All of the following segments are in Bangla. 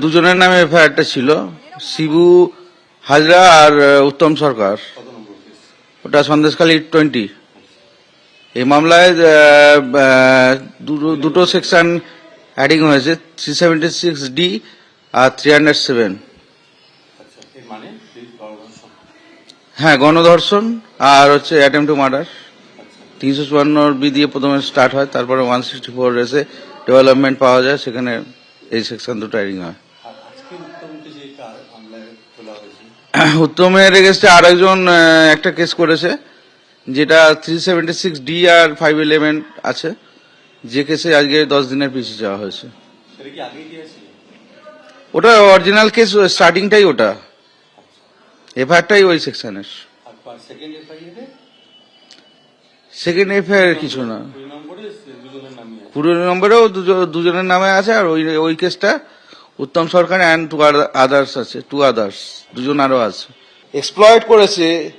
দুজনের নামে এফআইআরটা ছিল, শিবু হাজরা আর উত্তম সরকার। ওটা সন্দেশখালী টোয়েন্টি। এই মামলায় দুটো- সেকশন অ্যাডিং হয়েছে, থ্রি সেভেন্টি সিক্স ডি আর থ্রি হান্ড্রেড সেভেন। হ্যাঁ গণধর্ষণ আর হচ্ছে অ্যাটেম্প টু মার্ডার। তিনশো চুয়ান্ন বি দিয়ে প্রথমে স্টার্ট হয়, তারপরে ওয়ান সিক্সটি ফোর এসে ডেভেলপমেন্ট পাওয়া যায়, সেখানে এই সেকশন দুটো অ্যাডিং হয়। উত্তমের এগেস্টে আর একজন একটা কেস করেছে যেটা থ্রি সেভেন্টি সিক্স ডি আর ফাইভ ইলেভেন আছে যে কেসে আজকে দশ দিনের পিছিয়ে যাওয়া হয়েছে। ওটা অরিজিনাল কেস স্টার্টিংটাই ওটা। এফআইআরটাই ওই সেকশনের সেকেন্ড এফআইআর কিছু না। পুরো নম্বরেও দুজ- দুজনের নামে আছে আর ওই ওই কেসটা Uttam Sarkar and two others আছে টু আদার্স দুজন আরও আছে। এক্সপ্লয়েড করেছে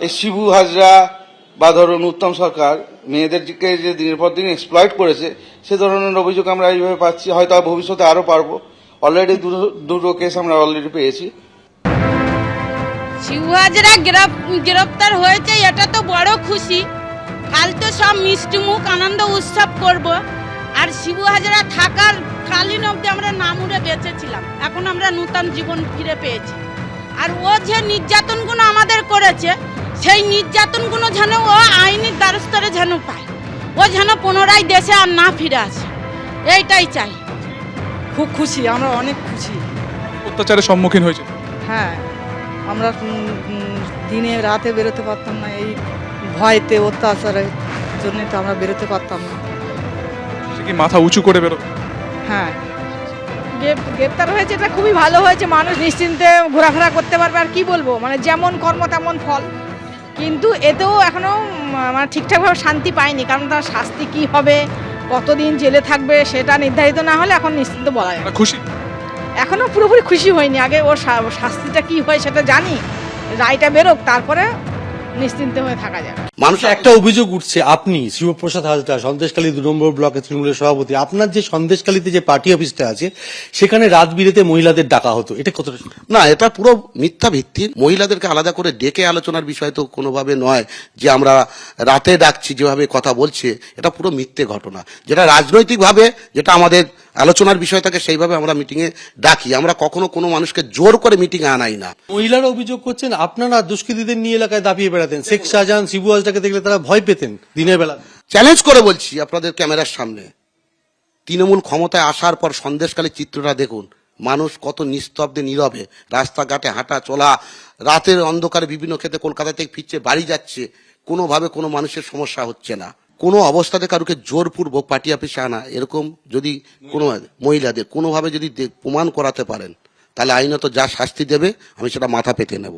এই শিবু হাজরা বা ধরুন উত্তম সরকার। মেয়েদেরকে যে দিনের পর দিন এক্সপ্লয়েড করেছে সে ধরনের অভিযোগ আমরা এইভাবে পাচ্ছি হয়তো ভবিষ্যতে আরও পারব। অলরেডি দুটো দুটো কেস আমরা অলরেডি পেয়েছি। শিবু হাজরা গ্রেপ- গ্রেপ্তার হয়েছে এটা তো বড় খুশি। কাল তো সব মিষ্টি মুখ আনন্দ উৎসব করব। শিবু হাজরা থাকার কালীন অব্দি আমরা নামুরে বেঁচেছিলাম। এখন আমরা নূতন জীবন ফিরে পেয়েছি। আর ও যে নির্যাতনগুলো আমাদের করেছে সেই নির্যাতনগুলো যেন ও আইনি দ্বারস্থরে যেন পায়। ও যেন পুনরায় দেশে আর না ফিরে আসে। এইটাই চাই। খুব খুশি আমরা অনেক খুশি। অত্যাচারের সম্মুখীন হয়েছে। হ্যাঁ আমরা দিনে রাতে বেরোতে পারতাম না এই ভয়তে অত্যাচারের জন্য তো আমরা বেরোতে পারতাম না। কি মাথা উঁচু করে বেরো? হ্যাঁ। গ্রেপ- গ্রেপ্তার হয়েছে এটা খুবই ভালো হয়েছে মানুষ নিশ্চিন্তে ঘোরাফেরা করতে পারবে আর কি বলব? মানে যেমন কর্ম তেমন ফল। কিন্তু এতেও এখনও উম, মানে ঠিকঠাকভাবে শান্তি পায়নি কারণ তার শাস্তি কি হবে কতদিন জেলে থাকবে সেটা নির্ধারিত না হলে এখন নিশ্চিন্ত বলা যায় না। না, খুশি? এখনও পুরোপুরি খুশি হয়নি। আগে ওর শাস্তিটা কি হয় সেটা জানি। রায়টা বেরোক তারপরে নিশ্চিন্ত হয়ে থাকা যাবে। মানুষ একটা অভিযোগ উঠছে আপনি শিবপ্রসাদ হাজরা সন্দেশখালী দু নম্বর ব্লকের তৃণমূলের সভাপতি আপনার যে সন্দেশখালীতে যে পার্টি অফিসটা আছে সেখানে রাত বিরেতে মহিলাদের ডাকা হতো এটা কতটা না এটা পুরো মিথ্যা ভিত্তি। মহিলাদেরকে আলাদা করে ডেকে আলোচনার বিষয় তো কোনোভাবে নয় যে আমরা রাতে ডাকছি যেভাবে কথা বলছে এটা পুরো মিথ্যে ঘটনা। যেটা রাজনৈতিকভাবে যেটা আমাদের আলোচনার বিষয় থাকে সেইভাবে আমরা মিটিংয়ে ডাকি। আমরা কখনো কোনো মানুষকে জোর করে মিটিংয়ে আনাই না। মহিলারা অভিযোগ করছেন আপনারা দুষ্কৃতীদের নিয়ে এলাকায় দাপিয়ে বেড়াতেন। শেখ শাহজাহান শিবু হাজরাকে দেখলে তারা ভয় পেতেন দিনের বেলা। চ্যালেঞ্জ করে বলছি আপনাদের ক্যামেরার সামনে। তৃণমূল ক্ষমতায় আসার পর সন্দেশকালী চিত্রটা দেখুন। মানুষ কত নিস্তব্ধে নীরবে। রাস্তাঘাটে হাঁটা চলা রাতের অন্ধকারে বিভিন্ন ক্ষেত্রে কলকাতা থেকে ফিরছে বাড়ি যাচ্ছে। কোনোভাবে কোনো মানুষের সমস্যা হচ্ছে না। কোনো অবস্থাতে কারুকে জোরপূর্বক পার্টি অফিসে আনা, এরকম যদি কোনো মহিলাদের কোনোভাবে যদি প্রমাণ করাতে পারেন, তাহলে আইনত যা শাস্তি দেবে, আমি সেটা মাথা পেতে নেব।